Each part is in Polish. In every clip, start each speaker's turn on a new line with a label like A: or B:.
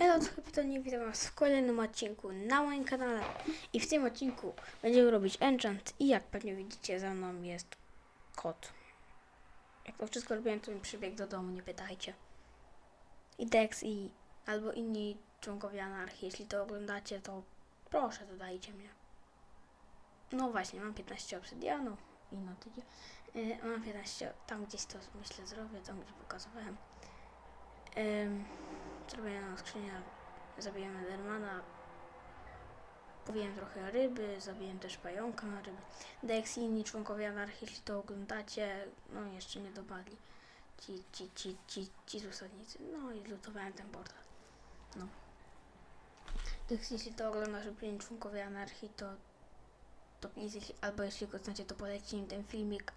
A: Elo, to Kapitonie, witam was w kolejnym odcinku na moim kanale. I w tym odcinku będziemy robić enchant i jak pewnie widzicie za mną jest kot. Jak to wszystko robiłem, to mi przybiegł do domu, nie pytajcie. I Dex i albo inni członkowie anarchii, jeśli to oglądacie, to proszę dodajcie mnie. No właśnie, mam 15 obsydianów i no tydzień. Yy, mam 15, tam gdzieś to myślę zrobię, tam gdzie pokazywałem. Ym, zrobiłem na skrzynię, zabiłem Endermana, powiłem trochę ryby, zabiłem też pająka na ryby. Dex i inni członkowie anarchii, jeśli to oglądacie, no jeszcze nie dopadli. Ci, ci, ci, ci, ci zasadnicy. No i zlutowałem ten portal. No. Dex, jeśli to oglądasz inni członkowie anarchii, to, to jeśli, albo jeśli go znacie, to polećcie im ten filmik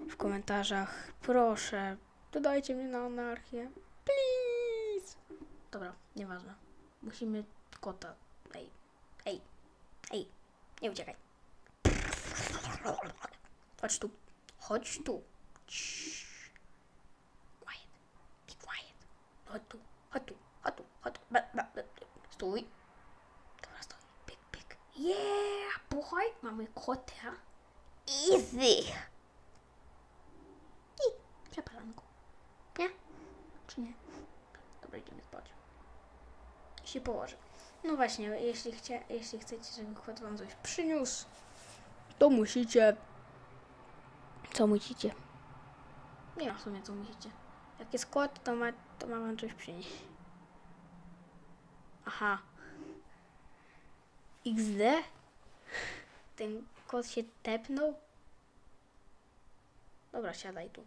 A: w komentarzach. Proszę, dodajcie mnie na anarchię. Dobra, nieważne. Musimy kota. Ej, ej, ej, nie uciekaj. Chodź tu, chodź tu. Ciii. Quiet, be quiet. Chodź tu, chodź tu, chodź tu, chodź tu. Stój. Dobra, stój. Pyk, pyk. Yeah, boy, mamy kota. Easy. I przepalam. Nie? Czy nie? Dobra, idziemy spać. Się położę. No właśnie, jeśli, chcia, jeśli chcecie, żeby kot wam coś przyniósł, to musicie... Co musicie? Nie wiem w sumie, co musicie. Jak jest kot, to ma, to ma wam coś przynieść. Aha. XD? Ten kot się tepnął? Dobra, siadaj tu.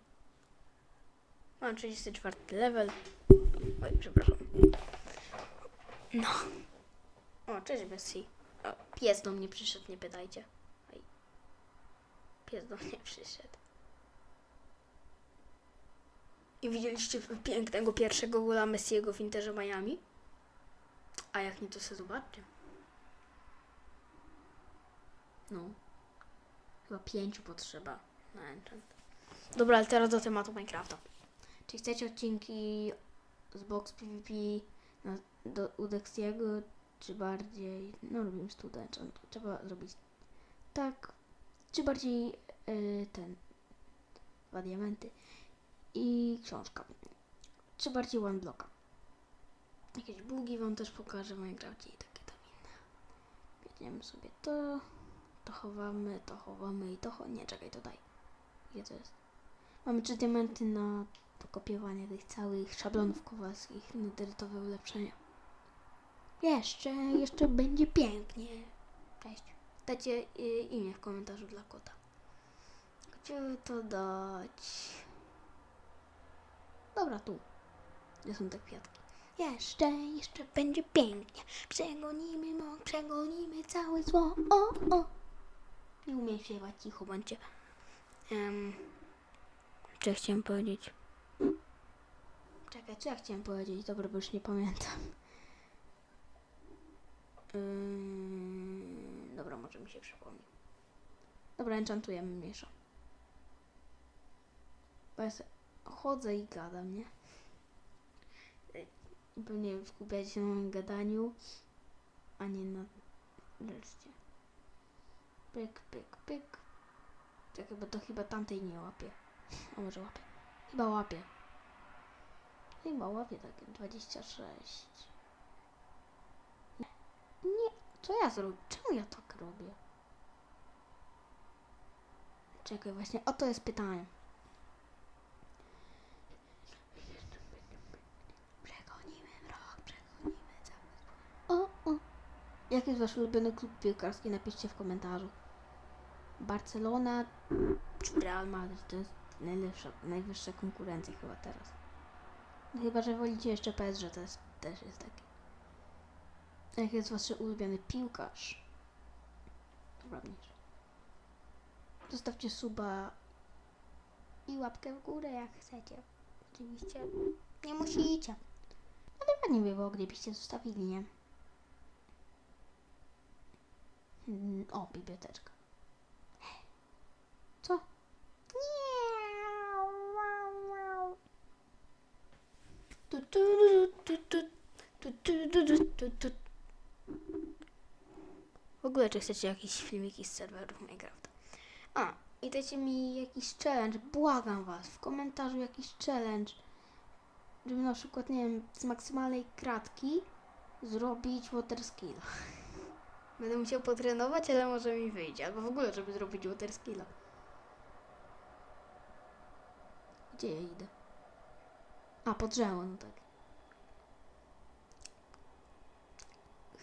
A: Mam 34 level. Oj, przepraszam. No. O, cześć Bessie. O, pies do mnie przyszedł, nie pytajcie. Oj. Pies do mnie przyszedł. I widzieliście pięknego pierwszego gola Messiego w Interze Miami? A jak nie, to sobie zobaczcie. No. Chyba pięciu potrzeba na enchant. Dobra, ale teraz do tematu Minecrafta. Czy chcecie odcinki z box PvP do, u Dexiego, czy bardziej, no lubimy student, trzeba zrobić tak, czy bardziej y, ten, dwa diamenty i książka, czy bardziej one blocka. Jakieś bugi wam też pokażę w Minecrafcie i takie tam inne. Biegniemy sobie to, to chowamy, to chowamy i to cho- nie, czekaj, to daj. Gdzie to jest? Mamy trzy diamenty na do kopiowania tych całych szablonów kowalskich, nederytowe ulepszenia. Jeszcze, jeszcze będzie pięknie. Cześć. Dajcie y, imię w komentarzu dla kota. Gdzie to dać? Dobra, tu. Gdzie są te kwiatki? Jeszcze, jeszcze będzie pięknie. Przegonimy mok, przegonimy całe zło. O, o. Nie umiem śpiewać, cicho bądźcie. Um, co chciałem powiedzieć? Czekaj, co ja chciałem powiedzieć? Dobra, bo już nie pamiętam. Ym, dobra, może mi się przypomni. Dobra, enchantujemy mniejsza. Bo ja chodzę i gadam, nie? Y, Pewnie skupiać się na moim gadaniu, a nie na reszcie. Pyk, pyk, pyk. Czekaj, bo to chyba tamtej nie łapie. A może łapie? Chyba łapie. Chyba łapie takie 26. Nie. Nie. Co ja zrobię? Czemu ja tak robię? Czekaj, właśnie o to jest pytanie. Przegonimy rok, przegonimy cały O, o. Jaki jest wasz ulubiony klub piłkarski? Napiszcie w komentarzu. Barcelona czy Real Madrid to jest najlepsza, najwyższa konkurencja chyba teraz. No chyba, że wolicie jeszcze PSG, to jest, też jest taki. Jaki jest wasz ulubiony piłkarz? Mniejsza. Zostawcie suba i łapkę w górę jak chcecie. Oczywiście nie musicie. Ale ładnie by było, gdybyście zostawili, nie? Mm, O, biblioteczka. Co? Miau, miau, miau. Tu, tu, tu, tu, tu. Tu, tu, W ogóle, czy chcecie jakieś filmiki z serwerów Minecraft? A, i dajcie mi jakiś challenge, błagam was, w komentarzu jakiś challenge, żeby na przykład, nie wiem, z maksymalnej kratki zrobić water skilla. Będę musiał potrenować, ale może mi wyjdzie, albo w ogóle, żeby zrobić water skilla. Gdzie ja idę? A, po drzewo, no tak.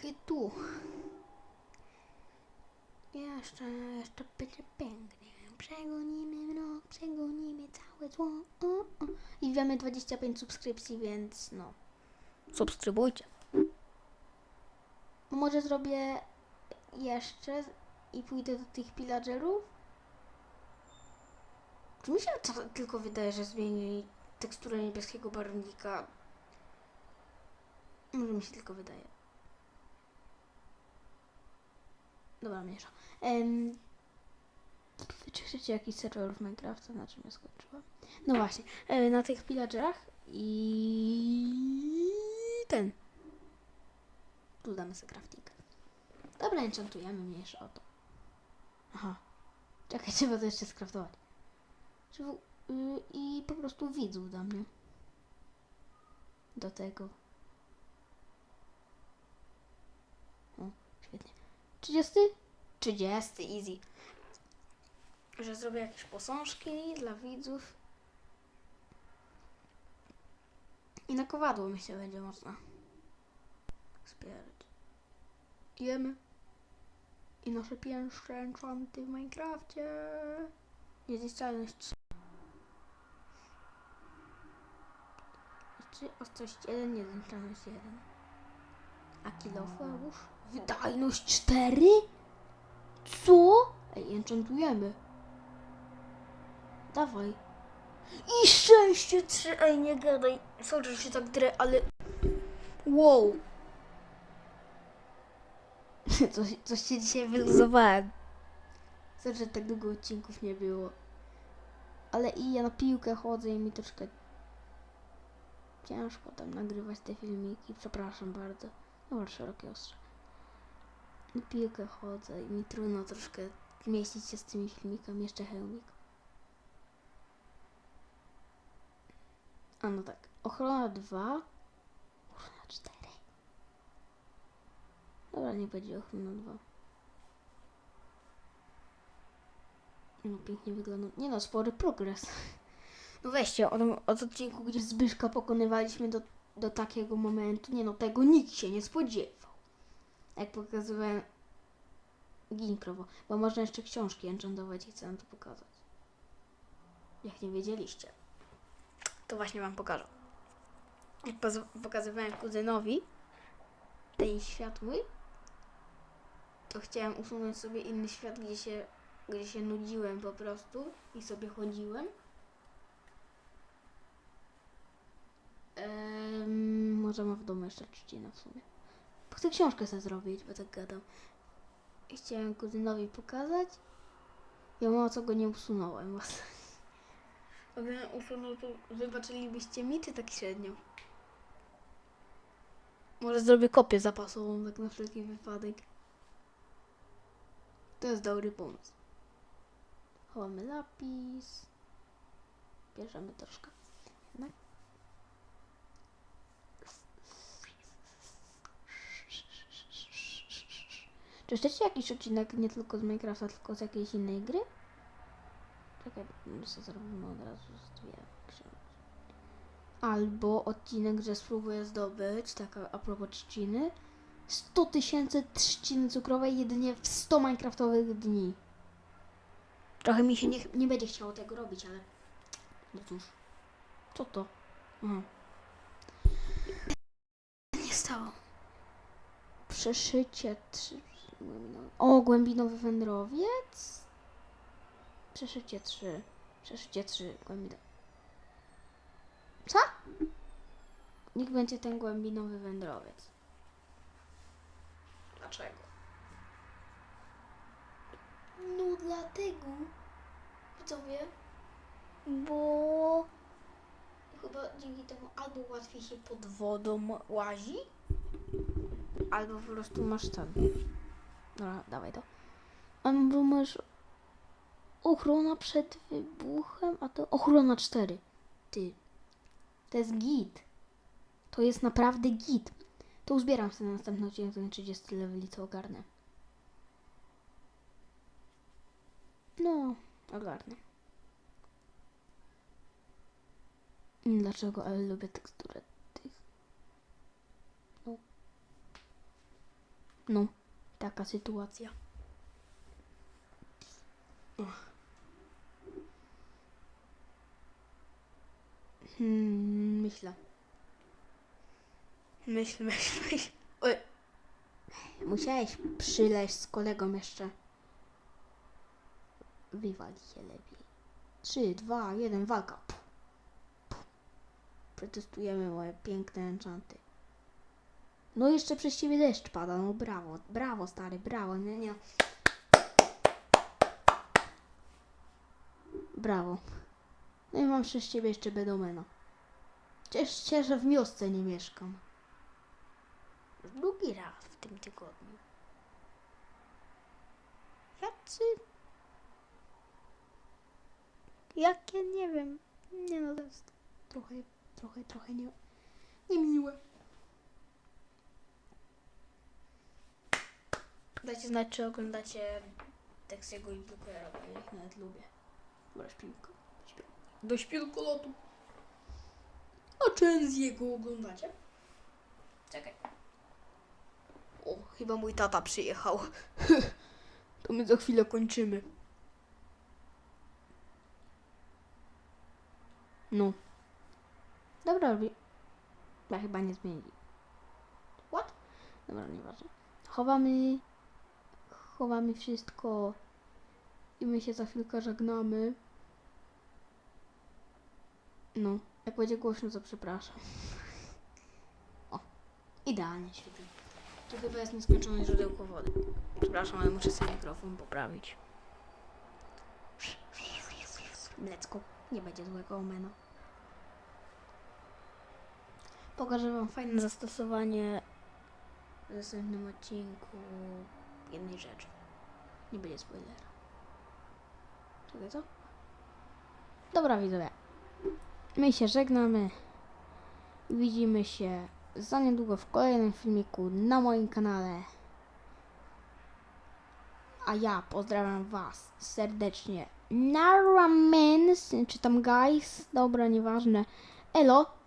A: Chyba tu. Jeszcze, jeszcze będzie pięknie. Przegonimy mrok, przegonimy całe zło. O, o. I wiemy 25 subskrypcji, więc no. Subskrybujcie. Może zrobię jeszcze i pójdę do tych pillagerów? Czy mi się to tylko wydaje, że zmieni teksturę niebieskiego barwnika? Może mi się tylko wydaje. Dobra, mniejsza. Um, czy chcecie jakiś serwer w Minecrafta? Na czym ja skończyłam? No właśnie, e, na tych pillagerach i ten. Tu damy sobie crafting. Dobra, enchantujemy mniejsza o to. Aha. Czekaj, trzeba to jeszcze skraftować. Y, I po prostu widzów dam, nie? Do tego. O, świetnie. 30? 30, easy. Że zrobię jakieś posążki dla widzów. I na kowadło myślę będzie można wspierać. Jemy. I nasze pierwsze enchanty w Minecrafcie. Niezniszczalność 3. Czy ostrość 1, niezniszczalność 1. A kilofeusz? Wydajność 4? Co? Ej, enchantujemy. Dawaj. I szczęście 3. Ej, nie gadaj. Sorry, że się tak drę, ale... Wow. Coś, coś się dzisiaj wyluzowałem. Sorry, że tak długo odcinków nie było. Ale i ja na piłkę chodzę i mi troszkę ciężko tam nagrywać te filmiki. Przepraszam bardzo. No, szerokie ostrze. Piłkę chodzę i mi trudno troszkę mieścić się z tymi filmikami. Jeszcze hełmik. A no tak. Ochrona 2. Ochrona 4. Dobra, nie będzie ochrona 2. No pięknie wygląda. Nie no, spory progres. No weźcie, od, od odcinku, gdzie Zbyszka pokonywaliśmy do, do takiego momentu. Nie no, tego nikt się nie spodziewał. Jak pokazywałem Gin krowo, bo można jeszcze książki enchantować i chcę wam to pokazać. Jak nie wiedzieliście, to właśnie wam pokażę. Jak pokazywałem kuzynowi ten świat mój, to chciałem usunąć sobie inny świat, gdzie się, gdzie się nudziłem po prostu i sobie chodziłem. Ehm, może mam w domu jeszcze trzcinę w sumie. Chcę książkę sobie zrobić, bo tak gadam. I chciałem kuzynowi pokazać. Ja mało co go nie usunąłem. Gdybym usunął, to wybaczylibyście mi, czy tak średnio? Może zrobię kopię zapasową, tak na wszelki wypadek. To jest dobry pomysł. Chowamy lapis. Bierzemy troszkę. Jednak. Czy chcecie jakiś odcinek nie tylko z Minecrafta, tylko z jakiejś innej gry? Czekaj, sobie zrobimy od razu z dwie książki. Albo odcinek, że spróbuję zdobyć, taka a propos trzciny, 100 tysięcy trzciny cukrowej jedynie w 100 minecraftowych dni. Trochę mi się nie, nie będzie chciało tego robić, ale no cóż. Co to? Aha. Nie stało. Przeszycie trzy. O, głębinowy wędrowiec. Przeszycie 3. Przeszycie 3. Głębino. Co? Niech będzie ten głębinowy wędrowiec. Dlaczego? No dlatego, widzowie, bo chyba dzięki temu albo łatwiej się pod wodą łazi, albo po prostu masz ten. Dobra, dawaj to. Albo masz ochrona przed wybuchem, a to ochrona 4. Ty. To jest git. To jest naprawdę git. To uzbieram sobie na następny odcinek, ten 30 leveli, co ogarnę. No, ogarnę. Nie Dlaczego, ale lubię teksturę tych. No. No, taka sytuacja. Hmm, myślę. Myśl, myśl, myśl. Oj. Musiałeś przyleźć z kolegą jeszcze. Wywali się lepiej. 3, 2, 1, walka. Puh. Puh. Przetestujemy moje piękne enchanty. No jeszcze przez ciebie deszcz pada, no brawo, brawo stary, brawo, nie, nie. Brawo. No i mam przez ciebie jeszcze bedomena. Ciesz się, że w wiosce nie mieszkam. Drugi raz w tym tygodniu. Jacy? Jakie? Nie wiem. Nie no, to jest trochę, trochę, trochę nie, niemiłe. Dajcie znać, czy oglądacie Texiego i Bookera, bo ja ich nawet lubię. Dobra. Śpił. Do śpiłkolotu. A czy z jego oglądacie? Czekaj. O, chyba mój tata przyjechał. to my za chwilę kończymy. No. Dobra, robi. Ja chyba nie zmienili. What? Dobra, nieważne. Chowamy. Chowamy wszystko. I my się za chwilkę żegnamy. No. Jak będzie głośno, to przepraszam. O. Idealnie świetnie. To chyba jest nieskończone źródełko wody. Przepraszam, ale muszę sobie mikrofon poprawić. Mlecko. Nie będzie złego omena. Pokażę Wam fajne zastosowanie w następnym odcinku jednej rzeczy. Nie będzie spoilera. Czekaj, co? Dobra, widzowie. My się żegnamy. Widzimy się za niedługo w kolejnym filmiku na moim kanale. A ja pozdrawiam Was serdecznie. Naramens, czy tam guys? Dobra, nieważne. Elo.